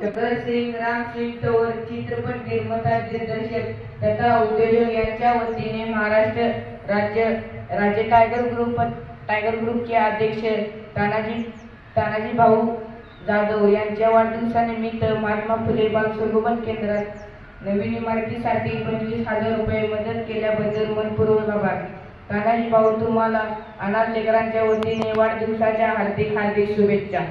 चक्रसिंग रामसिंग तोवर चित्रपट निर्माता दिग्दर्शक तथा उद्योजक यांच्या वतीने महाराष्ट्र राज्य राज्य टायगर ग्रुप टायगर ग्रुपचे अध्यक्ष तानाजी तानाजी भाऊ जाधव यांच्या वाढदिवसानिमित्त महात्मा फुले बाल संगोपन केंद्रात नवीन इमारतीसाठी पंचवीस हजार रुपये मदत केल्याबद्दल मनपूर्वक आभार. तानाजी भाऊ तुम्हाला अनाथ लेकरांच्या वतीने वाढदिवसाच्या हार्दिक हार्दिक शुभेच्छा.